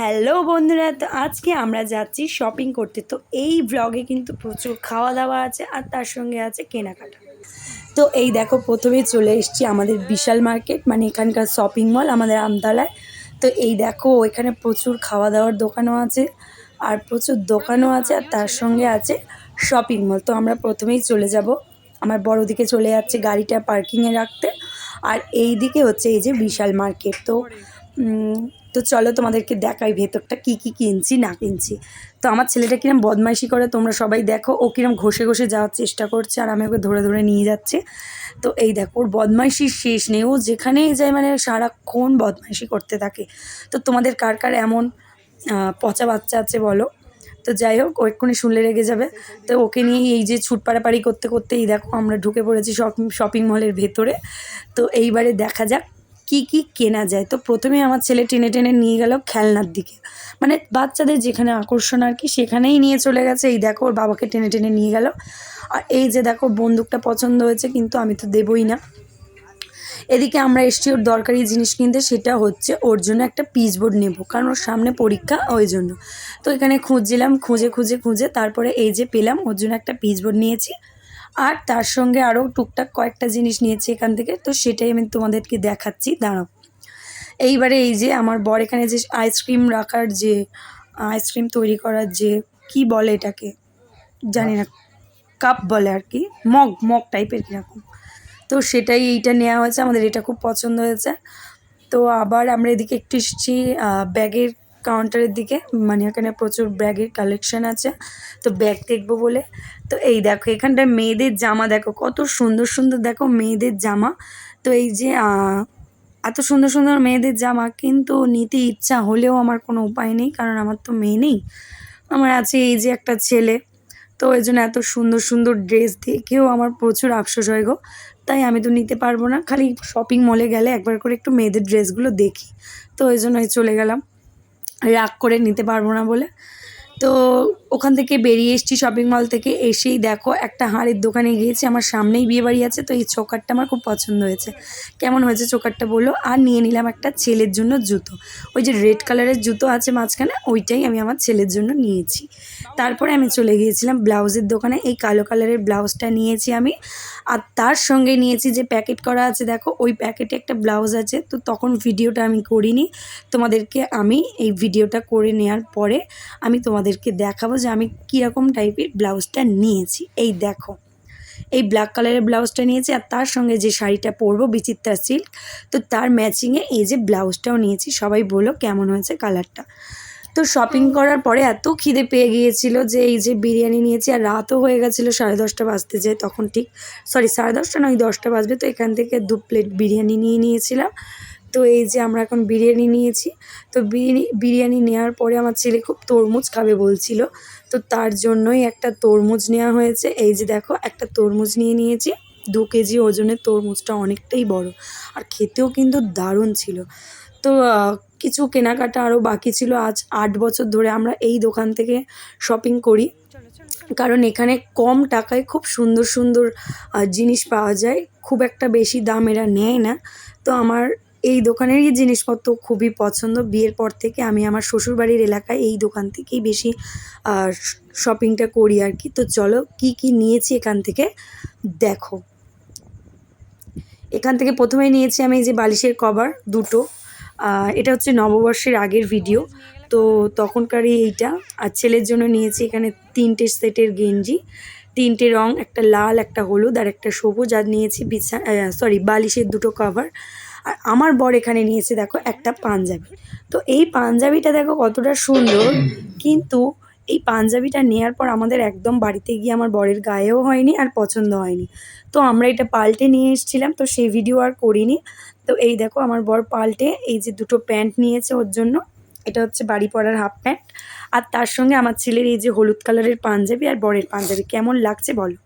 Hello বন্ধুরা, তো আজকে আমরা যাচ্ছি শপিং করতে। তো এই ব্লগে কিন্তু প্রচুর খাওয়া দাওয়া আছে আর তার সঙ্গে আছে কেনাকাটা। তো এই দেখো প্রথমেই চলে এসেছি আমাদের বিশাল মার্কেট মানে এখানকার শপিং মল আমাদের আমতলায়। তো এই দেখো এখানে প্রচুর খাওয়া দাওয়ার দোকানও আছে আর প্রচুর দোকানও আছে আর তার সঙ্গে আছে শপিং মল তো আমরা প্রথমেই চলে যাব। আমার বড় দিকে চলে যাচ্ছে গাড়িটা পার্কিংয়ে রাখতে। আর এই দিকে হচ্ছে এই যে বিশাল মার্কেট তো তো চলো তোমাদেরকে দেখাই ভেতরটা কি কি কিনছি, না কিনছি। তো আমার ছেলেটা কিরম বদমাইশি করে, তোমরা সবাই দেখো, ও কিরম ঘষে ঘষে যাওয়ার চেষ্টা করছে আর আমি ওকে ধরে ধরে নিয়ে যাচ্ছে। তো এই দেখো, ওর বদমাইশির শেষ নেই, ও যেখানেই যায় মানে সারাক্ষণ বদমাইশি করতে থাকে। তো তোমাদের কার কার এমন পচা বাচ্চা আছে বলো? তো যাই হোক, ও এক্ষুনি শুনলে রেগে যাবে। তো ওকে নিয়ে এই যে ছুট পাড়াপাড়ি করতে করতে এই দেখো, আমরা ঢুকে পড়েছি শপিং শপিং মলের ভেতরে। তো এইবারে দেখা যাক কি কি কেনা যায়? তো প্রথমে আমার ছেলে টেনে টেনে নিয়ে গেল খেলনার দিকে। মানে বাচ্চাদের যেখানে আকর্ষণ আর কি, সেখানেই নিয়ে চলে গেছে। এই দেখো, ওর বাবাকে টেনে টেনে নিয়ে গেল। আর এই যে দেখো, বন্দুকটা পছন্দ হয়েছে, কিন্তু আমি তো দেবই না। এদিকে আমরা এসছি, ওর দরকারি জিনিস কিনতে, সেটা হচ্ছে ওর জন্য একটা পিচ বোর্ড নেব, কারণ ওর সামনে পরীক্ষা ওই জন্য। তো এখানে খুঁজছিলাম, খুঁজে খুঁজে খুঁজে, তারপরে এই যে পেলাম, ওর জন্য একটা পিচ বোর্ড নিয়েছি। আর তার সঙ্গে আরও টুকটাক কয়েকটা জিনিস নিয়েছি এখান থেকে, তো সেটাই আমি তোমাদেরকে দেখাচ্ছি। দাঁড়াও। এইবারে এই যে আমার বর এখানে যে আইসক্রিম রাখার যে আইসক্রিম তৈরি করার যে, কি বলে এটাকে? জানি না কাপ বলে আর কি, মগ মগ টাইপের কীরকম। তো সেটাই এইটা নেওয়া হয়েছে, আমাদের এটা খুব পছন্দ হয়েছে। তো আবার আমরা এদিকে একটু এসেছি ব্যাগের কাউন্টারের দিকে মানে এখানে প্রচুর ব্যাগের কালেকশন আছে, তো ব্যাগ দেখব বলে। তো এই দেখো, এখানটায় মেয়েদের জামা দেখো, কত সুন্দর সুন্দর দেখো মেয়েদের জামা। তো এই যে এত সুন্দর সুন্দর মেয়েদের জামা, কিন্তু নিতে ইচ্ছা হলেও আমার কোনো উপায় নেই, কারণ আমার তো মেয়ে নেই। আমার আছে এই যে একটা ছেলে, তো এই জন্য এত সুন্দর সুন্দর ড্রেস দেখেও আমার প্রচুর আফসোস হয় গো। তাই আমি তো নিতে পারব না, খালি শপিং মলে গেলে একবার করে একটু মেয়েদের ড্রেসগুলো দেখি। তো ওই জন্য চলে গেলাম। রাগ করে নিতে পারব না বলে। তো ওখান থেকে বেরিয়ে এসেছি শপিং মল থেকে। এসেই দেখো, একটা হাঁড়ির দোকানে গিয়েছি, আমার সামনেই বিয়ে বাড়ি আছে, তো এই চোকারটা আমার খুব পছন্দ হয়েছে। কেমন হয়েছে চোকারটা বলো? আর নিয়ে নিলাম একটা ছেলের জন্য জুতো। ওই যে রেড কালারের জুতো আছে মাঝখানে, ওইটাই আমি আমার ছেলের জন্য নিয়েছি। তারপরে আমি চলে গিয়েছিলাম ব্লাউজের দোকানে, এই কালো কালারের ব্লাউজটা নিয়েছি আমি। আর তার সঙ্গে নিয়েছি যে প্যাকেট করা আছে, দেখো, ওই প্যাকেটে একটা ব্লাউজ আছে, তো তখন ভিডিওটা আমি করিনি। তোমাদেরকে আমি এই ভিডিওটা করে নেওয়ার পরে আমি তোমাদেরকে দেখাবো যে আমি কীরকম টাইপের ব্লাউজটা নিয়েছি। এই দেখো, এই ব্ল্যাক কালারের ব্লাউজটা নিয়েছি আর তার সঙ্গে যে শাড়িটা পরবো বিচিত্রা সিল্ক তো তার ম্যাচিংয়ে এই যে ব্লাউজটাও নিয়েছি। সবাই বলো কেমন হয়েছে কালারটা তো শপিং করার পরে এত খিদে পেয়ে গিয়েছিল যে এই যে বিরিয়ানি নিয়েছি আর রাতও হয়ে গেছিল, সাড়ে দশটা বাজতে যায় তখন ঠিক সরি সাড়ে দশটা নয়, দশটা বাজবে, তো এখান থেকে দু প্লেট বিরিয়ানি নিয়ে নিয়েছিলাম। তো এই যে আমরা এখন বিরিয়ানি নিয়েছি, তো বিরিয়ানি বিরিয়ানি নেওয়ার পরে আমার ছেলে খুব তরমুজ খাবে বলছিল, তো তার জন্যই একটা তরমুজ নেওয়া হয়েছে। এই যে দেখো, একটা তরমুজ নিয়ে নিয়েছি, দু কেজি ওজনের তরমুজটা অনেকটাই বড়, আর খেতেও কিন্তু দারুণ ছিল। তো কিছু কেনাকাটা আরও বাকি ছিল, আজ আট বছর ধরে আমরা এই দোকান থেকে শপিং করি। কারণ এখানে কম টাকায় খুব সুন্দর সুন্দর জিনিস পাওয়া যায়, খুব একটা বেশি দাম এরা নেয় না। তো আমার এই দোকানেরই জিনিসপত্র খুবই পছন্দ। বিয়ের পর থেকে আমি আমার শ্বশুরবাড়ির এলাকায় এই দোকান থেকেই বেশি শপিংটা করি আর কি। তো চলো কি কি নিয়েছি এখান থেকে দেখো। এখান থেকে প্রথমে নিয়েছি আমি যে বালিশের কভার দুটো। এটা হচ্ছে নববর্ষের আগের ভিডিও তো তখনকারই এইটা। আর ছেলের জন্য নিয়েছি এখানে তিনটে সেটের গেঞ্জি। তিনটে রং, একটা লাল, একটা হলুদ আর একটা সবুজ। আর নিয়েছি বিছা সরি বালিশের দুটো কভার। আর আমার বর এখানে নিয়েছে, দেখো, একটা পাঞ্জাবি। তো এই পাঞ্জাবিটা দেখো কতটা সুন্দর। কিন্তু এই পাঞ্জাবিটা নেওয়ার পর আমাদের একদম বাড়িতে গিয়ে আমার বরের গায়েও হয়নি আর পছন্দ হয়নি। তো আমরা এটা পাল্টে নিয়ে এসেছিলাম, তো সেই ভিডিও আর করিনি। তো এই দেখো আমার বর পাল্টে এই যে দুটো প্যান্ট নিয়েছে ওর জন্য, এটা হচ্ছে বাড়ি পরার হাফ প্যান্ট। আর তার সঙ্গে আমার ছেলের এই যে হলুদ কালারের পাঞ্জাবি আর বরের পাঞ্জাবি, কেমন লাগছে বলো?